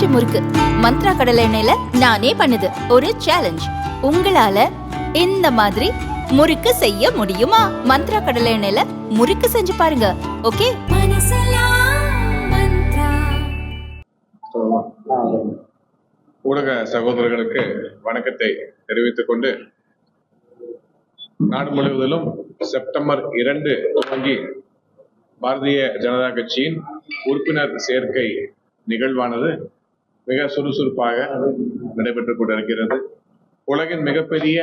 பஞ்சு முறுக்கு. மந்த்ரா கடலை எண்ணெயில நானே பண்ணுது. ஒரு சேலஞ்ச் உங்களால இந்த மாதிரி முறுக்கு செய்ய முடியுமா? மந்த்ரா கடலை எண்ணெயில முறுக்கு செஞ்சு பாருங்க. ஓகே? ஊடக சகோதரர்களுக்கு வணக்கத்தை தெரிவித்துக் கொண்டு நாடு முழுவதிலும் செப்டம்பர் இரண்டு துவங்கி பாரதிய ஜனதா கட்சியின் உறுப்பினர் சேர்க்கை நிகழ்வானது மிக சுறுசுறுப்பாக நடைபெற்றுக் கொண்டிருக்கிறது. உலகின் மிகப்பெரிய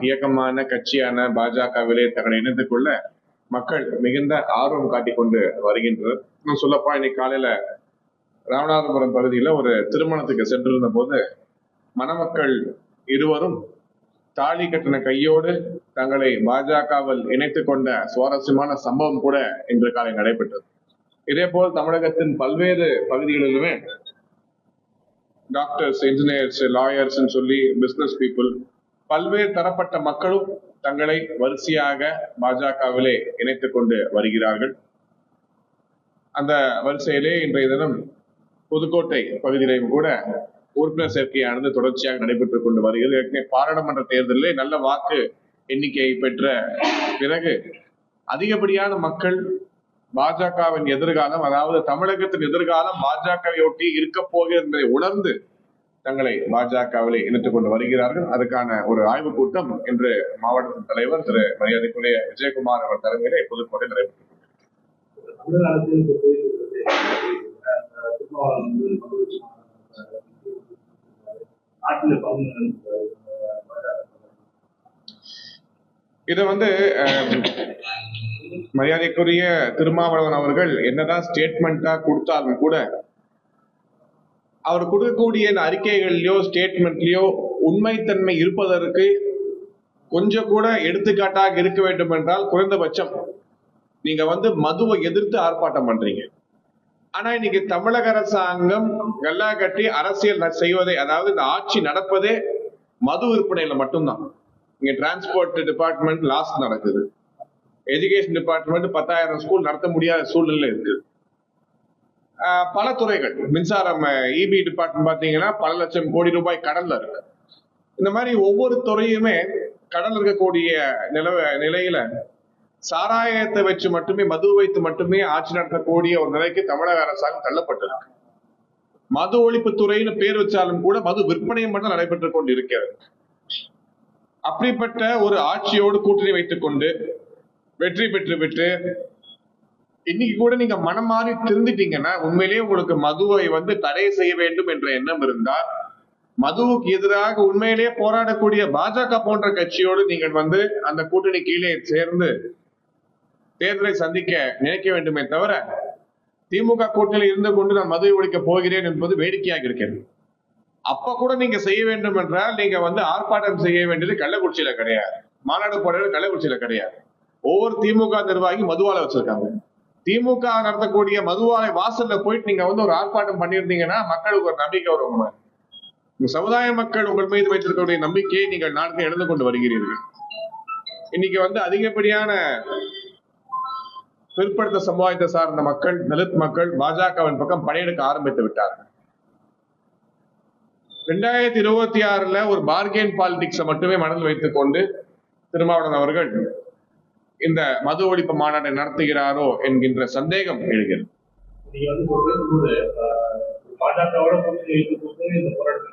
இயக்கமான கட்சியான பாஜகவிலே தங்களை இணைந்து கொள்ள மக்கள் மிகுந்த ஆர்வம் காட்டிக் கொண்டு வருகின்றனர். இன்னும் சொல்லப்பா இன்னைக்கு காலையில ராமநாதபுரம் பகுதியில ஒரு திருமணத்துக்கு சென்றிருந்த போது மணமக்கள் இருவரும் தாலி கட்டின கையோடு தங்களை பாஜகவில் இணைத்துக் கொண்ட சுவாரஸ்யமான சம்பவம் கூட இன்று காலை நடைபெற்றது. இதே போல் தமிழகத்தின் பல்வேறு பகுதிகளிலுமே டாக்டர்ஸ் இன்ஜினியர்ஸ் லாயர்ஸ் சொல்லி பிஸ்னஸ் பீப்புள் பல்வேறு தரப்பட்ட மக்களும் தங்களை வரிசையாக பாஜகவிலே இணைத்துக் கொண்டு வருகிறார்கள். அந்த வரிசையிலே இன்றைய தினம் புதுக்கோட்டை பகுதியிலையும் கூட உறுப்பினர் சேர்க்கையானது தொடர்ச்சியாக நடைபெற்றுக் கொண்டு வருகிறது. ஏற்கனவே பாராளுமன்ற தேர்தலிலே நல்ல வாக்கு எண்ணிக்கையை பெற்ற பிறகு அதிகப்படியான மக்கள் பாஜகவின் எதிர்காலம் அதாவது தமிழகத்தின் எதிர்காலம் பாஜகவையொட்டி இருக்க போகிறது என்பதை உணர்ந்து தங்களை பாஜகவிலே இணைத்துக் கொண்டு வருகிறார்கள். அதுக்கான ஒரு ஆய்வுக் கூட்டம் இன்று மாவட்டத்தின் தலைவர் திரு மரியாதைக்குரிய விஜயகுமார் அவர் தலைமையிலே புதுக்கோட்டை நடைபெற்றது இது வந்து இதை வந்து அஹ், மரியாதைக்குரிய திருமாவளவன் அவர்கள் என்னதான் ஸ்டேட்மெண்டா கொடுத்தாலும் கூட அவர் கொடுக்கக்கூடிய இந்த அறிக்கைகள்லயோ ஸ்டேட்மெண்ட்லயோ உண்மைத்தன்மை இருப்பதற்கு கொஞ்சம் கூட எடுத்துக்காட்டாக இருக்க வேண்டும் என்றால் குறைந்தபட்சம் நீங்க வந்து மதுவை எதிர்த்து ஆர்ப்பாட்டம் பண்றீங்க. ஆனா இன்னைக்கு தமிழக அரசாங்கம் கல்லா கட்டி அரசியல் செய்வதே அதாவது இந்த ஆட்சி நடப்பதே மது விற்பனையில மட்டும்தான். இங்க டிரான்ஸ்போர்ட் டிபார்ட்மெண்ட் லாஸ் நடக்குது. எஜுகேஷன் டிபார்ட்மெண்ட் பத்தாயிரம் ஸ்கூல் நடத்த முடியாத சூழ்நிலை இருக்குது பல துறைகள். மின்சாரம் இபி டிபார்ட்மெண்ட் பார்த்தீங்கன்னா பல லட்சம் கோடி ரூபாய் கடல்ல இருக்கு. இந்த மாதிரி ஒவ்வொரு துறையுமே கடல் இருக்கக்கூடிய நிலவ நிலையில சாராயத்தை வச்சு மட்டுமே மது வைத்து மட்டுமே ஆட்சி நடத்தக்கூடிய ஒரு நிலைக்கு தமிழக அரசாங்கம் தள்ளப்பட்டிருக்கு. மது ஒழிப்பு துறைன்னு பேர் வச்சாலும் கூட மது விற்பனையும் மட்டும் நடைபெற்று கொண்டு இருக்கிறது அப்படிப்பட்ட ஒரு ஆட்சியோடு கூட்டணி வைத்துக் கொண்டு வெற்றி பெற்று விட்டு இன்னைக்கு கூட நீங்க மனம் மாறி திருந்துட்டீங்கன்னா உண்மையிலேயே உங்களுக்கு மதுவை வந்து தடை செய்ய வேண்டும் என்ற எண்ணம் இருந்தால் மதுவுக்கு எதிராக உண்மையிலேயே போராடக்கூடிய பாஜக போன்ற கட்சியோடு நீங்கள் வந்து அந்த கூட்டணி கீழே சேர்ந்து தேர்தலை சந்திக்க நினைக்க வேண்டுமே தவிர திமுக கூட்டணியில் இருந்து கொண்டு நான் மதுவை ஒழிக்க போகிறேன் என்பது வேடிக்கையாக இருக்கிறது. அப்ப கூட நீங்க செய்ய வேண்டும் என்றால் நீங்க வந்து ஆர்ப்பாட்டம் செய்ய வேண்டியது கள்ளக்குறிச்சியில கிடையாது. மாநாடு போடுறது கள்ளக்குறிச்சியில கிடையாது. ஒவ்வொரு திமுக நிர்வாகி மதுவால வச்சிருக்காங்க. திமுக நடத்தக்கூடிய மதுவாலை வாசல்ல போயிட்டு நீங்க வந்து ஒரு ஆர்ப்பாட்டம் பண்ணியிருந்தீங்கன்னா மக்களுக்கு ஒரு நம்பிக்கை வரும் சமுதாய மக்கள் உங்கள் மீது வைத்திருக்கக்கூடிய நம்பிக்கையை நீங்கள் நாட்கள் இழந்து கொண்டு வருகிறீர்கள். இன்னைக்கு வந்து அதிகப்படியான பிற்படுத்த சமுதாயத்தை சார்ந்த மக்கள் தலித் மக்கள் பாஜகவின் பக்கம் படையெடுக்க ஆரம்பித்து விட்டார்கள். ரெண்டாயிரத்தி இருபத்தி ஆறுல ஒரு பார்கெயின் பாலிடிக்ஸை மட்டுமே மனதில் வைத்துக் கொண்டு திருமாவளவன் அவர்கள் இந்த மது ஒழிப்பு மாநாட்டை நடத்துகிறாரோ என்கின்ற சந்தேகம் எழுகிறது. நீங்க வந்து பாஜகவோட கூட்டணி கொண்டு இந்த போராட்டத்தில்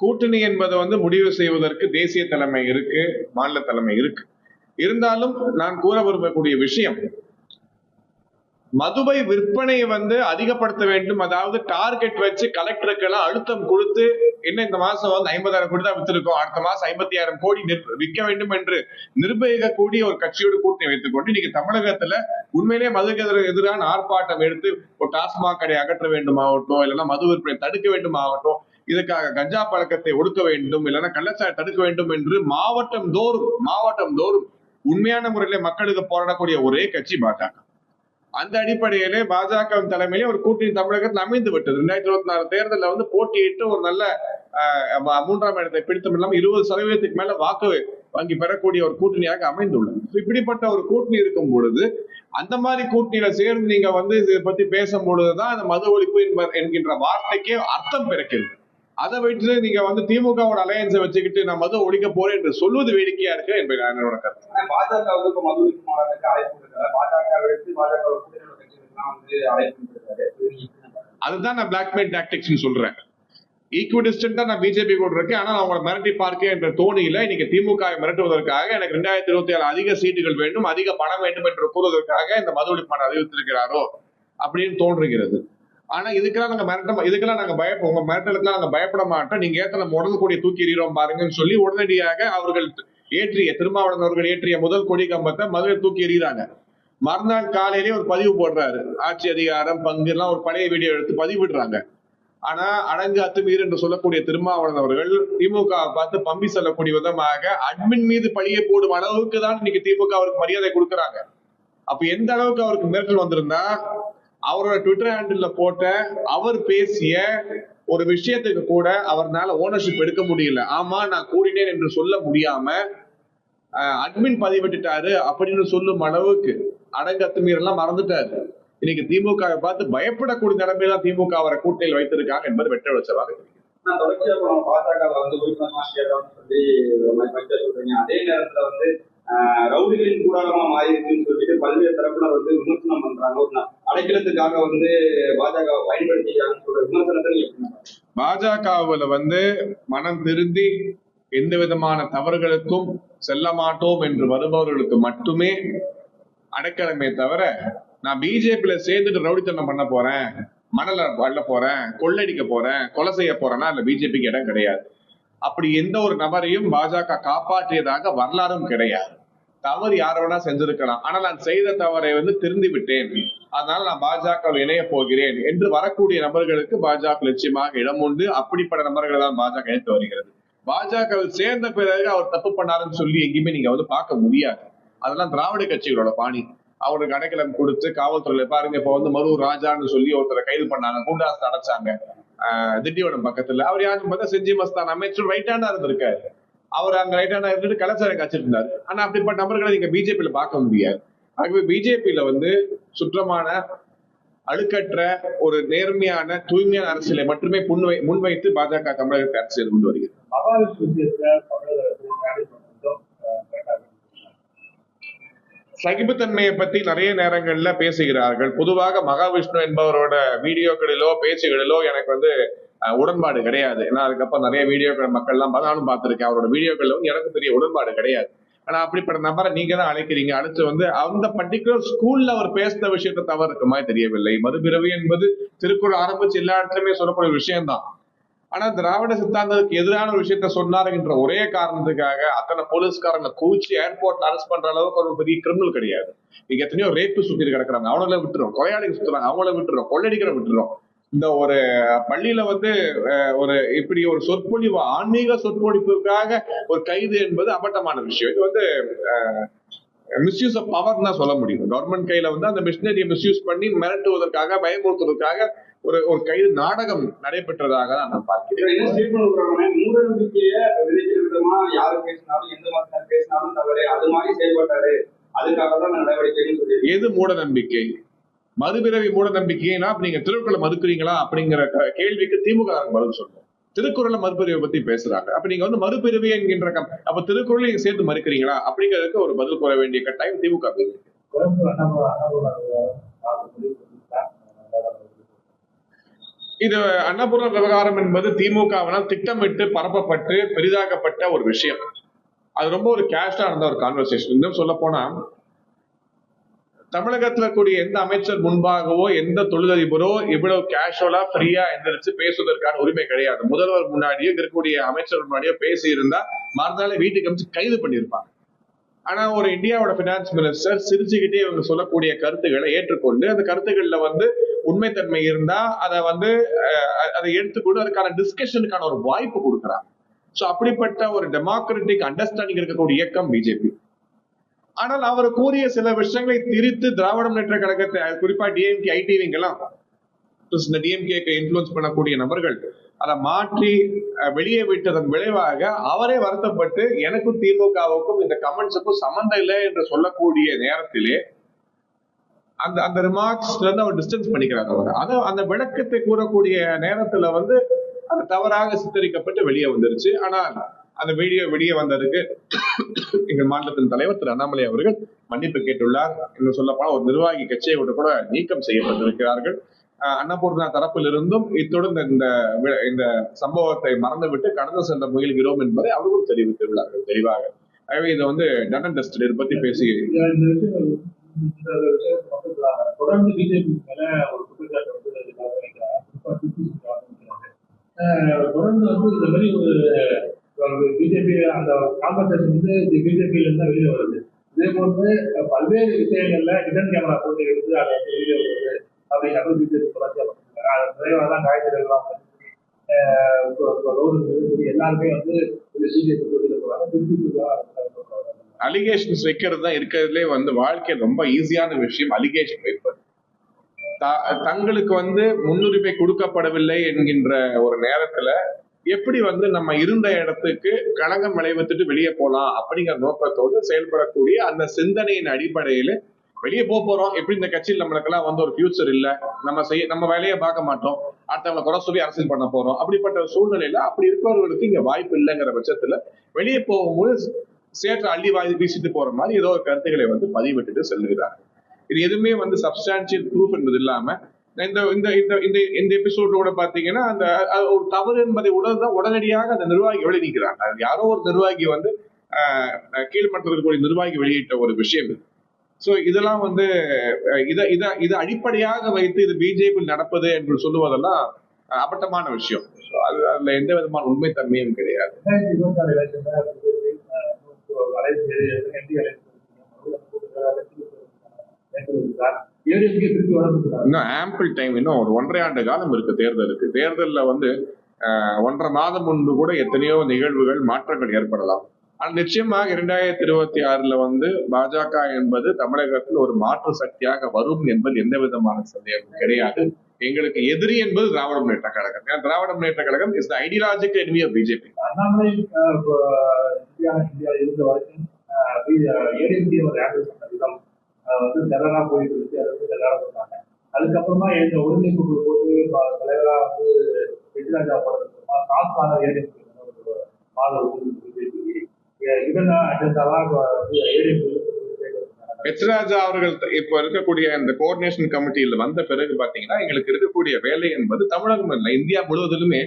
கூட்டணி என்பதை வந்து முடிவு செய்வதற்கு தேசிய தலைமை இருக்கு மாநில தலைமை இருக்கு. இருந்தாலும் நான் கூற விரும்பக்கூடிய விஷயம் மதுவை விற்பனையை வந்து அதிகப்படுத்த வேண்டும். அதாவது டார்கெட் வச்சு கலெக்டருக்கெல்லாம் அழுத்தம் கொடுத்து என்ன இந்த மாசம் வந்து ஐம்பதாயிரம் கோடி தான் வித்திருக்கோம். அடுத்த மாசம் ஐம்பத்தி ஆயிரம் கோடி விற்க வேண்டும் என்று நிர்பயிக்கக்கூடிய ஒரு கட்சியோடு கூட்டணி வைத்துக் கொண்டு இன்னைக்கு தமிழகத்துல உண்மையிலேயே மதுக்கு எதிரான ஆர்ப்பாட்டம் எடுத்து ஒரு டாஸ்மாக் கடை அகற்ற வேண்டுமாகட்டும் இல்லைன்னா மது விற்பனை தடுக்க வேண்டுமாகட்டும் இதுக்காக கஞ்சா பழக்கத்தை ஒடுக்க வேண்டும் இல்லைன்னா கள்ளச்சாரை தடுக்க வேண்டும் என்று மாவட்டம் தோறும் மாவட்டம் தோறும் உண்மையான முறையில மக்களுக்கு போராடக்கூடிய ஒரே கட்சி பாஜக. அந்த அடிப்படையிலே பாஜக தலைமையிலே ஒரு கூட்டணி தமிழகத்தில் அமைந்து விட்டது. ரெண்டாயிரத்தி இருபத்தி நாலு தேர்தலில் வந்து போட்டியிட்டு ஒரு நல்ல மூன்றாம் இடத்தை பிடித்தம் இல்லாமல் இருபது சதவீதத்துக்கு மேல வாக்கு வங்கி பெறக்கூடிய ஒரு கூட்டணியாக அமைந்துள்ளது. இப்படிப்பட்ட ஒரு கூட்டணி இருக்கும் பொழுது அந்த மாதிரி கூட்டணியில சேர்ந்து நீங்க வந்து இதை பத்தி பேசும் பொழுதுதான் அந்த மது ஒழிப்பு என்கின்ற வார்த்தைக்கே அர்த்தம் பிறக்கிறது. அதை வைத்து நீங்க வந்து திமுகவோட அலையன்ஸை வச்சுக்கிட்டு நான் மது ஒழிக்க போறேன் என்று சொல்வது வேடிக்கையா இருக்கு என்பது என்னோட கருத்து. பாஜக வந்து மது ஒழிப்பு பாஜக அதுதான் நான் பிளாக்மெயில் டாக்டிக்ஸ் சொல்றேன். ஈக்குவிடிஸ்டன்டா நான் பிஜேபி கூட இருக்கேன். ஆனா நான் மிரட்டி பார்க்க என்ற தோணியில இன்னைக்கு திமுக மிரட்டுவதற்காக எனக்கு ரெண்டாயிரத்தி இருபத்தி ஏழு அதிக சீட்டுகள் வேண்டும் அதிக பணம் வேண்டும் என்று கூறுவதற்காக இந்த மது ஒழிப்பான அறிவித்திருக்கிறாரோ அப்படின்னு தோன்றுகிறது. ஆனா இதுக்கெல்லாம் நாங்க மிரட்ட இதுக்கெல்லாம் நாங்க பயப்ப உங்க மிரட்டலுக்கெல்லாம் நாங்க பயப்பட மாட்டோம். நீங்க ஏத்த நம்ம உடல் கொடி தூக்கி எறிகிறோம் பாருங்கன்னு சொல்லி உடனடியாக அவர்கள் ஏற்றிய திருமாவளவன் அவர்கள் ஏற்றிய முதல் கொடி கம்பத்தை மதுரை தூக்கி எறிகிறாங்க. மறுநாள் காலையிலேயே ஒரு பதிவு போடுறாரு. ஆட்சி அதிகாரம் பங்கு எல்லாம் ஒரு பழைய வீடியோ எடுத்து பதிவிடுறாங்க. ஆனா அடங்கு அத்துமீர் என்று சொல்லக்கூடிய திருமாவளவன் அவர்கள் திமுகவை பார்த்து பம்பி செல்லக்கூடிய விதமாக அட்மின் மீது பழியை போடும் அளவுக்கு தான் இன்னைக்கு திமுக அவருக்கு மரியாதை கொடுக்குறாங்க. அப்ப எந்த அளவுக்கு அவருக்கு மிரட்டல் வந்திருந்தா அவரோட ட்விட்டர் ஹேண்டில் போட்ட அவர் பேசிய ஒரு விஷயத்துக்கு கூட அவர்னால ஓனர்ஷிப் எடுக்க முடியல. ஆமா நான் கூறினேன் என்று சொல்ல முடியாம அட்மின் பதிவிட்டுட்டாரு அப்படின்னு சொல்லும் அளவுக்கு. அடங்கு அத்துமீறலாம் மறந்துட்டாரு. இன்னைக்கு திமுக வை பார்த்து பயப்படக்கூடிய நிலைமையில திமுக அவரை கூட்டணியில் வைத்திருக்காங்க என்பது வெட்ட வெளிச்சமாக தெரிகிறது. ஆனா தொடர்ச்சியா இப்ப நம்ம பாஜக வந்து உறுப்பினர்லாம் சேர்றோம்னு சொல்லி ஒரு மாதிரி பச்சை சொல்றீங்க. அதே நேரத்துல வந்து ஆஹ், ரவுடிகளின் கூடாரமா மாறி இருக்குன்னு சொல்லிட்டு பல்வேறு தரப்பினர் வந்து விமர்சனம் பண்றாங்க. ஒரு நா- அடைக்கிறதுக்காக வந்து பாஜக பயன்படுத்திக்கிறாங்கன்னு சொல்ற விமர்சனத்தை நீங்க எப்படி நம்புறீங்க? பாஜகவுல வந்து மனம் திருந்தி எந்த விதமான தவறுகளுக்கும் செல்ல மாட்டோம் என்று வருபவர்களுக்கு மட்டுமே அடைக்கலமே தவிர நான் பிஜேபியில சேர்ந்துட்டு ரவுடித்தனம் பண்ண போறேன் மணல வள்ள போறேன் கொள்ளடிக்க போறேன் கொலை செய்ய போறேன்னா அந்த பிஜேபிக்கு இடம் கிடையாது. அப்படி எந்த ஒரு நபரையும் பாஜக காப்பாற்றியதாக வரலாறும் கிடையாது. தவறு யார வேணா செஞ்சிருக்கலாம். ஆனால் நான் செய்த தவறை வந்து திருந்தி விட்டேன். அதனால நான் பாஜக இணைய போகிறேன் என்று வரக்கூடிய நபர்களுக்கு பாஜக நிச்சயமாக இடம் உண்டு. அப்படிப்பட்ட நபர்களை தான் பாஜக இணைத்து வருகிறது. பாஜகவில் சேர்ந்த பிறகு அவர் தப்பு பண்ணாருன்னு சொல்லி எங்கேயுமே நீங்க வந்து பார்க்க முடியாது. அதெல்லாம் திராவிட கட்சிகளோட பாணி. அவருக்கு அடைக்கலம் கொடுத்து காவல்துறையில பாருங்க இப்ப வந்து மரு ராஜான்னு சொல்லி ஒருத்தரை கைது பண்ணாங்க கூண்டாஸ் அடைச்சாங்க. ஆஹ் திண்டிவனம் பக்கத்துல. அவர் யாரும் பார்த்தா செஞ்சி மஸ்தான் அமைச்சர் ரைட்டாண்டா இருந்திருக்காரு. அவர் அங்க ரைட்டாண்டா இருந்துட்டு கலாச்சாரம் காய்ச்சிட்டு இருந்தாரு ஆனா அப்படிப்பட்ட நபர்களை நீங்க பிஜேபியில பார்க்க முடியாது. ஆகவே பிஜேபியில வந்து சுற்றமான அழுக்கற்ற ஒரு நேர்மையான தூய்மையான அரசியலை மட்டுமே முன்வை முன்வைத்து பாஜக தமிழகத்தை அரசியல் கொண்டு வருகிறது. சகிப்புத்தன்மையை பத்தி நிறைய நேரங்கள்ல பேசுகிறார்கள். பொதுவாக மகாவிஷ்ணு என்பவரோட வீடியோக்களிலோ பேச்சுகளிலோ எனக்கு வந்து உடன்பாடு கிடையாது. ஏன்னா அதுக்கப்புறம் நிறைய வீடியோக்கள் மக்கள் எல்லாம் நானும் பார்த்திருக்கேன். அவரோட வீடியோக்கள் வந்து எனக்கு பெரிய உடன்பாடு கிடையாது. ஆனா அப்படிப்பட்ட நபரை நீங்க தான் அழைக்கிறீங்க. அடுத்து வந்து அந்த பர்டிகுலர் ஸ்கூல்ல அவர் பேசின விஷயத்த தவறு இருக்குமா? தெரியவில்லை. மறுபிறவி என்பது திருக்குறள் ஆரம்பிச்சு எல்லா இடத்துலயுமே சொல்லக்கூடிய விஷயம்தான். ஆனா திராவிட சித்தாந்தத்துக்கு எதிரான ஒரு விஷயத்த சொன்னாருன்ற ஒரே காரணத்துக்காக அத்தனை போலீஸ்காரங்க கூச்சி ஏர்போர்ட்ல அரெஸ்ட் பண்ற அளவுக்கு ஒரு பெரிய கிரிமினல் கிடையாது. இங்க எத்தனையோ ரேப்பு சுத்தி கிடக்குறாங்க. அவங்கள விட்டுரும் கொலையாளிகள் சுத்துறாங்க. அவங்கள விட்டுரும் கொள்ளடிக்கிற விட்டுரும் இந்த ஒரு பள்ளியில வந்து ஒரு இப்படி ஒரு சொற்பொழிவு ஆன்மீக சொற்பொழிப்புக்காக ஒரு கைது என்பது அபட்டமான விஷயம். இது வந்து மிஸ்யூஸ் ஆஃப் பவர் தான் சொல்ல முடியும். கவர்மெண்ட் கையில வந்து அந்த மிஷினரியை மிஸ்யூஸ் பண்ணி மிரட்டுவதற்காக பயமுறுத்துவதற்காக ஒரு ஒரு கைது நாடகம் நடைபெற்றதாக தான் நான் பார்க்கிறேன் என்ன ஸ்டேட்மெண்ட் கொடுக்குறாங்கன்னா மூட நம்பிக்கைய விதமா யாரு பேசினாலும் எந்த மதத்தினர் பேசினாலும் தவறு அது மாதிரி செயல்பட்டாரு அதுக்காக தான் நடவடிக்கைன்னு சொல்லி எது மூட நம்பிக்கை மறுபிறவி மூட நம்பிக்கைனா நீங்க திருக்குறளை மறுக்கிறீங்களா அப்படிங்கிற கேள்விக்கு திமுக பதில் சொல்லணும் திருக்குறளை மறுபிறவை பத்தி பேசுறாங்க அப்ப நீங்க வந்து மறுபிறவி என்கின்ற அப்ப திருக்குறளை நீங்க சேர்த்து மறுக்கிறீங்களா அப்படிங்கிறதுக்கு ஒரு பதில் கூற வேண்டிய கட்டாயம் திமுக க்கு இருக்கு. குழம்பு அண்ணாமலை அண்ணாமலை நாலு முடிவு பண்ணிட்டாங்க இது அன்னபூர்ண விவகாரம் என்பது திமுகவினால் திட்டமிட்டு பரப்பப்பட்டு பெரிதாக்கப்பட்ட ஒரு விஷயம். அது ரொம்ப ஒரு கேஷ்டா இருந்த ஒரு கான்வர்சேஷன் இன்னும் சொல்ல போனா தமிழகத்துல கூடிய எந்த அமைச்சர் முன்பாகவோ எந்த தொழிலதிபரோ இவ்வளவு கேஷுவலா ஃப்ரீயா எந்திரிச்சு பேசுவதற்கான உரிமை கிடையாது. முதல்வர் முன்னாடியோ இருக்கக்கூடிய அமைச்சர் முன்னாடியோ பேசி இருந்தா மறுநாளே வீட்டுக்கு அமைச்சு கைது பண்ணியிருப்பாங்க. ஆனா ஒரு இந்தியாவோட பினான்ஸ் மினிஸ்டர் சிரிச்சுக்கிட்டே இவங்க சொல்லக்கூடிய கருத்துக்களை ஏற்றுக்கொண்டு அந்த கருத்துக்கள்ல வந்து உண்மைத்தன்மை இருந்தா அதை வந்து அதை எடுத்துக்கொண்டு அதுக்கான டிஸ்கஷனுக்கான ஒரு வாய்ப்பு கொடுக்குறாங்க. சோ அப்படிப்பட்ட ஒரு டெமோக்ராட்டிக் அண்டர்ஸ்டாண்டிங் இருக்கக்கூடிய இயக்கம் பிஜேபி ஆனால் அவர் கூறிய சில விஷயங்களை திரித்து திராவிட முன்னேற்ற கழகத்தை குறிப்பா டிஎம்கே ஐடிவிங்கெல்லாம் இந்த டிஎம்கேக்கு இன்ஃபுளுன்ஸ் பண்ணக்கூடிய நபர்கள் அதை மாற்றி வெளியே விட்டதன் விளைவாக அவரே வருத்தப்பட்டு எனக்கும் திமுகவுக்கும் இந்த கமெண்ட்ஸுக்கும் சம்மந்தம் இல்லை என்று சொல்லக்கூடிய நேரத்திலே அந்த அந்த ரிமார்க்ஸ்ல இருந்து அவர் டிஸ்டன்ஸ் பண்ணிக்கிறார் அவர். அது அந்த விளக்கத்தை கூறக்கூடிய நேரத்துல வந்து அது தவறாக சித்தரிக்கப்பட்டு வெளியே வந்துருச்சு. ஆனால் அந்த வீடியோ வெளியே வந்ததுக்கு எங்கள் மாநிலத்தின் தலைவர் திரு அண்ணாமலை அவர்கள் மன்னிப்பு கேட்டுள்ளார். என்று சொல்லப்போனால் ஒரு நிர்வாகி கட்சியை விட்டு கூட நீக்கம் செய்யப்பட்டிருக்கிறார்கள். அன்னபூர்ணா தரப்பிலிருந்தும் இத்துடன் இந்த இந்த சம்பவத்தை மறந்துவிட்டு கடந்து செல்ல முயல்கிறோம் என்பதை அவர்களும் தெரிவித்துள்ளார்கள் தெளிவாக. ஆகவே இது வந்து டன் டஸ்ட் இதை பத்தி பேசி மட்டும் தொடர்ந்து பிஜேபி மேல ஒரு குற்றச்சாட்டு வந்து தொடர்ந்து வந்து இந்த மாதிரி ஒரு பிஜேபி அந்த காம்பன்சேஷன் வந்து பிஜேபியில இருந்தா வெளியே வருது. இதே போன்று பல்வேறு விஷயங்கள்ல ஹிடன் கேமரா போட்டு எடுத்து அதை வந்து வெளியே வருது. அப்படிங்கிறது பிஜேபி தொடர்ச்சியா தான் காய்கறி எல்லாம் ரோடு எல்லாருமே வந்து இந்த பிஜேபி தொழில போறாங்க. அலிகேஷன்ஸ் வைக்கிறது தான் இருக்கிறதுலே வந்து வாழ்க்கை ரொம்ப ஈஸியான விஷயம் அலிகேஷன் வைப்பது. தங்களுக்கு வந்து முன்னுரிமை கொடுக்கப்படவில்லை என்கின்ற ஒரு நேரத்துல எப்படி வந்து நம்ம இருந்த இடத்துக்கு களங்கம் விளைவித்துட்டு வெளியே போலாம் அப்படிங்கிற நோக்கத்தோடு செயல்படக்கூடிய அந்த சிந்தனையின் அடிப்படையில வெளியே போக போறோம். எப்படி இந்த கட்சியில் நம்மளுக்கெல்லாம் வந்து ஒரு ஃபியூச்சர் இல்ல? நம்ம செய்ய நம்ம வேலையை பார்க்க மாட்டோம். அடுத்தவங்களை குறை சொல்லி அரசியல் பண்ண போறோம். அப்படிப்பட்ட சூழ்நிலையில அப்படி இருப்பவர்களுக்கு இங்க வாய்ப்பு இல்லைங்கிற பட்சத்துல வெளியே போகும்போது சேற்ற அள்ளி வாய் வீசிட்டு போற மாதிரி ஏதோ ஒரு கருத்துக்களை வந்து பதிவிட்டுட்டு செல்கிறாங்க இது எதுவுமே வந்து சப்ஸ்டான்சியல் ப்ரூஃப் என்பது இல்லாம இந்த இந்த இந்த இந்த இந்த எபிசோடு கூட பாத்தீங்கன்னா அந்த ஒரு தவறு என்பதை உடனே உடனடியாக அந்த நிர்வாகி வெளியிருக்கிறாங்க யாரோ ஒரு நிர்வாகி வந்து ஆஹ், கூடிய நிர்வாகி வெளியிட்ட ஒரு விஷயம் இது. சோ இதெல்லாம் வந்து இத இத இதை அடிப்படையாக வைத்து இது பிஜேபி நடப்பது என்று சொல்லுவதெல்லாம் அபட்டமான விஷயம். அது அதுல எந்த விதமான உண்மைத்தன்மையும் கிடையாது. ஏடிஎம்கே திருப்பி வரதுக்கு இன்னும் ஆம்பிள் டைம் இன்னும் ஒரு ஒன்றரை ஆண்டு காலம் இருக்கு தேர்தலுக்கு. தேர்தல்ல வந்து ஒன்றரை மாதம் முன்பு கூட எத்தனையோ நிகழ்வுகள் மாற்றங்கள் ஏற்படலாம். நிச்சயமாக இரண்டாயிரத்தி இருபத்தி ஆறுல வந்து பாஜக என்பது தமிழகத்தில் ஒரு மாற்று சக்தியாக வரும் என்பது எந்த விதமான சந்தேகம் கிடையாது. எங்களுக்கு எதிரி என்பது திராவிட முன்னேற்ற கழகம். ஏன்னா Dravida Munnetra Kazhagam is the ideological enemy of BJP Annamalai இருந்த வரைக்கும் ஒரு வந்து டெரரா போயிட்டு இருக்கு. அதை வந்து டெரரா பண்ணாங்க அதுக்கப்புறமா இந்த ஒருங்கிணைப்பு குழு போட்டு தலைவரா வந்து எதிராஜா போனதுக்கப்புறமா சாஸ்தான ஏடிஎம்கே ஒரு பிஜேபி இதெல்லாம் அவர்கள் இப்போ இருக்கக்கூடிய இந்த கோஆர்டினேஷன் கமிட்டியில வந்த பிறகு பாத்தீங்கன்னா எங்களுக்கு இருக்கக்கூடிய வேலை என்பது தமிழகம் இல்லை இந்தியா முழுவதிலுமே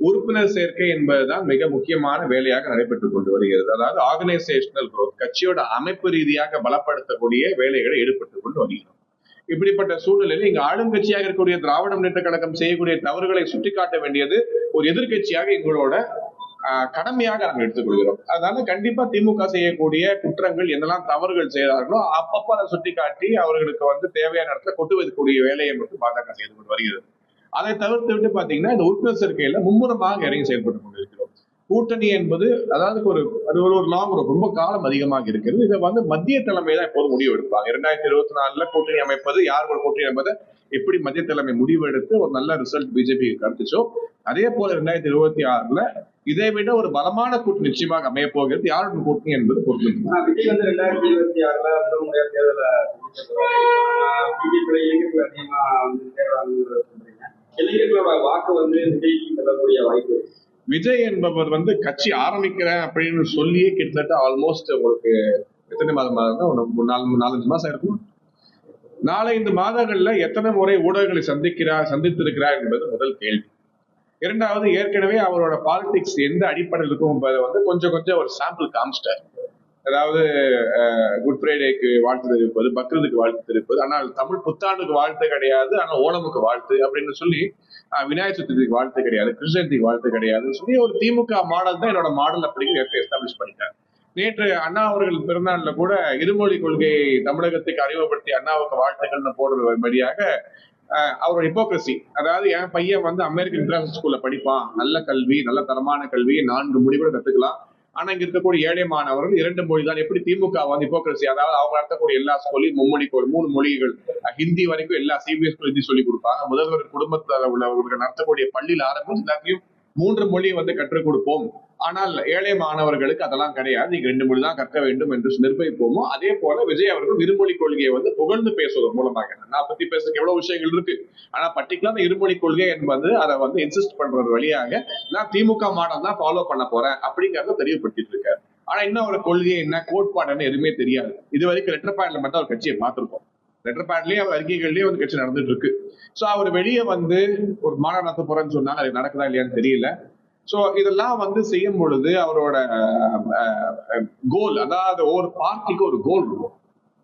உறுப்பினர் சேர்க்கை என்பதுதான் மிக முக்கியமான வேலையாக நடைபெற்றுக் கொண்டு வருகிறது. அதாவது ஆர்கனைசேஷனல் குரோத் கட்சியோட அமைப்பு ரீதியாக பலப்படுத்தக்கூடிய வேலைகளை ஈடுபட்டுக் கொண்டு வருகிறோம். இப்படிப்பட்ட சூழ்நிலையில் இங்க ஆளுங்கட்சியாக இருக்கக்கூடிய திராவிட முன்னேற்ற கழகம் செய்யக்கூடிய தவறுகளை சுட்டிக்காட்ட வேண்டியது ஒரு எதிர்கட்சியாக எங்களோட கடமையாக நாங்கள் எடுத்துக்கொள்கிறோம். அதனால கண்டிப்பா திமுக செய்யக்கூடிய குற்றங்கள் என்னெல்லாம் தவறுகள் செய்தார்களோ அப்பப்ப அதை சுட்டிக்காட்டி அவர்களுக்கு வந்து தேவையான இடத்துல கொண்டு வைக்கக்கூடிய வேலையை மட்டும் பாஜக செய்து கொண்டு வருகிறது. அதை தவிர்த்து விட்டு பாத்தீங்கன்னா இந்த உறுப்பினர் சேர்க்கையில மும்முரமாக இறங்கி செயல்பட்டு கொண்டிருக்கிறோம் கூட்டணி என்பது அதாவது ஒரு அது ஒரு ஒரு லாங் ரொம்ப காலம் அதிகமாக இருக்கிறது. இதை வந்து மத்திய தலைமை தான் எப்போதும் முடிவு எடுப்பாங்க. இரண்டாயிரத்தி இருபத்தி நாலுல கூட்டணி அமைப்பது யார் ஒரு கூட்டணி அமைப்பதை எப்படி மத்திய தலைமை முடிவெடுத்து ஒரு நல்ல ரிசல்ட் பிஜேபி கிடைச்சோ அதே போல இரண்டாயிரத்தி இருபத்தி ஆறுல இதை விட ஒரு பலமான கூட்டணி நிச்சயமாக அமைய போகிறது. யாருடன் கூட்டணி என்பது பொறுத்து விஜய் வந்து ரெண்டாயிரத்தி இருபத்தி ஆறுல இளைஞர்கள் அதிகமா வந்து இளைஞர்களோட வாக்கு வந்து விஜய்க்கு செல்லக்கூடிய வாய்ப்பு விஜய் என்பவர் வந்து கட்சி ஆரம்பிக்கிறேன் அப்படின்னு சொல்லியே கிட்டத்தட்ட ஆல்மோஸ்ட் உங்களுக்கு எத்தனை மாதம் ஆகுதுன்னா நாலு நாலஞ்சு மாசம் இருக்கும். நாலஞ்சு மாதங்கள்ல எத்தனை முறை ஊடகங்களை சந்திக்கிறார் சந்தித்திருக்கிறார் என்பது முதல் கேள்வி. இரண்டாவது ஏற்கனவே அவரோட பாலிடிக்ஸ் எந்த அடிப்படையில் இருக்கும் என்பதை வந்து கொஞ்சம் கொஞ்சம் ஒரு சாம்பிள் காமிச்சிட்டார். அதாவது குட் ஃப்ரைடேக்கு வாழ்த்து தெரிவிப்பது பக்ரீதுக்கு வாழ்த்து தெரிவிப்பது ஆனால் தமிழ் புத்தாண்டுக்கு வாழ்த்து கிடையாது ஆனால் ஓணமுக்கு வாழ்த்து அப்படின்னு சொல்லி விநாயகர் சதுர்த்திக்கு வாழ்த்து கிடையாது கிருஷ்ணத்துக்கு வாழ்த்து கிடையாதுன்னு சொல்லி ஒரு திமுக மாடல் தான் என்னோட மாடல் அப்படிங்கிற எஸ்டாப்ளிஷ் பண்ணிட்டார். நேற்று அண்ணா அவர்கள் பிறந்தநாள்ல கூட இருமொழி கொள்கையை தமிழகத்துக்கு அறிமுகப்படுத்தி அண்ணாவுக்கு வாழ்த்துக்கள்னு போடுறபடியாக வழியாக அவரோட ஹிப்போக்ரசி அதாவது என் பையன் வந்து அமெரிக்கன் இன்டர்நேஷனல் ஸ்கூல்ல படிப்பான் நல்ல கல்வி நல்ல தரமான கல்வி நான்கு மொழி கூட கத்துக்கலாம் ஆனா இங்க இருக்கக்கூடிய ஏழை மாணவர்கள் இரண்டு மொழி தான் எப்படி திமுக வந்து ஹிப்போக்ரசி அதாவது அவங்க நடத்தக்கூடிய எல்லா ஸ்கூலையும் மும்மொழி மூணு மொழிகள் ஹிந்தி வரைக்கும் எல்லா சிபிஎஸ் ஹிந்தி சொல்லி கொடுப்பாங்க. முதல்வர் குடும்பத்துல உள்ளவர்கள் நடத்தக்கூடிய பள்ளியில் ஆரம்பிச்சு எல்லாத்தையும் மூன்று மொழியை வந்து கற்றுக் கொடுப்போம். ஆனால் ஏழை மாணவர்களுக்கு அதெல்லாம் கிடையாது. நீங்க ரெண்டு மொழி தான் கற்க வேண்டும் என்று நிர்ணயிப்போமோ அதே போல விஜய் அவர்கள் இருமொழி கொள்கையை வந்து புகழ்ந்து பேசுவதன் மூலமாக. நான் பத்தி பேசுறதுக்கு எவ்வளவு விஷயங்கள் இருக்கு. ஆனா பர்டிகுலர் அந்த இருமொழி கொள்கை என்பது அதை வந்து இன்சிஸ்ட் பண்றது வழியாக நான் திமுக மாடல் தான் ஃபாலோ பண்ண போறேன் அப்படிங்கறத தெளிவுபடுத்திட்டு இருக்காரு. ஆனா இன்னும் ஒரு கொள்கை என்ன கோட்பாடுன்னு எதுவுமே தெரியாது. இது வரைக்கும் லெட்டர் பேட்ல மட்டும் அவர் கட்சியை பார்த்திருப்போம் லெட்டர் பேட்லயே அவர் அறிக்கைகள்லயே வந்து கட்சி நடந்துட்டு இருக்கு. சோ அவர் வெளியே வந்து ஒரு மாநாடு நடத்த போறேன்னு சொன்னாங்க. அது நடக்குதா இல்லையான்னு தெரியல. ஸோ இதெல்லாம் வந்து செய்யும் பொழுது அவரோட கோல் அதாவது ஒரு பார்ட்டிக்கு ஒரு கோல் இருக்கும்.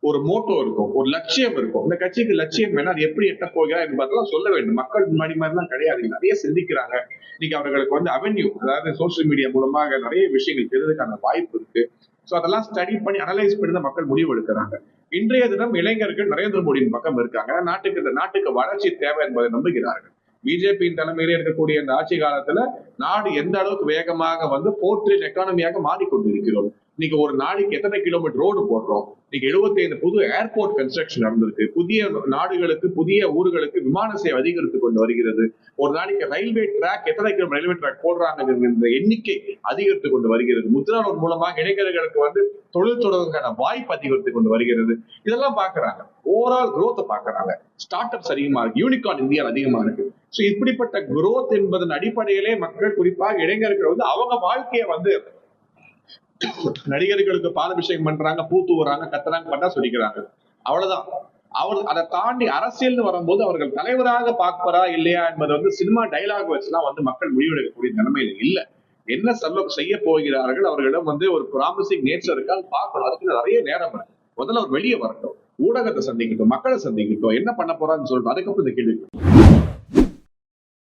ஒரு மோட்டோ இருக்கும். ஒரு லட்சியம் இருக்கும். இந்த கட்சிக்கு லட்சியம் வேணா அது எப்படி எட்ட போகிறார் என்பதெல்லாம் சொல்ல வேண்டும். மக்கள் முன்னாடி மாதிரிலாம் கிடையாது. நிறைய சிந்திக்கிறாங்க. இன்னைக்கு அவர்களுக்கு வந்து அவென்யூ அதாவது சோசியல் மீடியா மூலமாக நிறைய விஷயங்கள் தெரிஞ்சதுக்கான வாய்ப்பு இருக்கு. ஸோ அதெல்லாம் ஸ்டடி பண்ணி அனலைஸ் பண்ணி தான் மக்கள் முடிவு எடுக்கிறாங்க. இன்றைய தினம் இளைஞர்கள் நரேந்திர மோடியின் பக்கம் இருக்காங்க. நாட்டுக்கு இந்த நாட்டுக்கு வளர்ச்சி தேவை என்பதை நம்புகிறார்கள். பிஜேபியின் தலைமையிலே இருக்கக்கூடிய இந்த ஆட்சி காலத்துல நாடு எந்த அளவுக்கு வேகமாக வந்து போர்ட்ரேட் எக்கானமியாக மாறிக்கொண்டிருக்கிறோம்? இன்னைக்கு ஒரு நாளைக்கு எத்தனை கிலோமீட்டர் ரோடு போடுறோம்? இன்னைக்கு 75 புது ஏர்போர்ட் கன்ஸ்ட்ரக்ஷன் நடந்திருக்கு. புதிய நாடுகளுக்கு புதிய ஊர்களுக்கு விமான சேவை அதிகரித்து கொண்டு வருகிறது. ஒரு நாளைக்கு ரயில்வே ட்ராக் எத்தனை கிலோமீட்டர் ரயில்வே ட்ராக் போடுறாங்க எண்ணிக்கை அதிகரித்து கொண்டு வருகிறது. முத்ரா லோன் மூலமாக இளைஞர்களுக்கு வந்து தொழில் தொடர்பான வாய்ப்பு அதிகரித்து கொண்டு வருகிறது. இதெல்லாம் பாக்குறாங்க ஓவரால் குரோத்தை பாக்குறாங்க ஸ்டார்ட் அப்ஸ் அதிகமா இருக்கு. யூனிகார்ன் இந்தியா அதிகமா இருக்கு. ஸோ இப்படிப்பட்ட குரோத் என்பதன் அடிப்படையிலே மக்கள் குறிப்பாக இளைஞர்கள் வந்து அவங்க வாழ்க்கையை வந்து நடிகர்களுக்கு பாலபிஷேகம் பண்றாங்க பூ தூவுறாங்க கத்துறாங்க பண்ணா சொல்லிக்கிறாங்க. அவ்வளவுதான். அவர் அதை தாண்டி அரசியல்னு வரும்போது அவர்கள் தலைவராக பார்ப்பரா இல்லையா என்பது வந்து சினிமா டைலாக் வச்சுலாம் வந்து மக்கள் முடிவெடுக்கக்கூடிய நிலைமையில இல்ல. என்ன செல்ல செய்ய போகிறார்கள் அவர்களிடம் வந்து ஒரு ப்ராமிசிங் நேச்சர் இருக்கா பார்க்கணும். அதுக்கு நிறைய நேரம் இருக்கு. முதல்ல அவர் வெளியே வரட்டும். ஊடகத்தை சந்திக்கட்டும் மக்களை சந்திக்கட்டும். என்ன பண்ண போறான்னு சொல்லிட்டு அதுக்கப்புறம் இந்த கேள்வி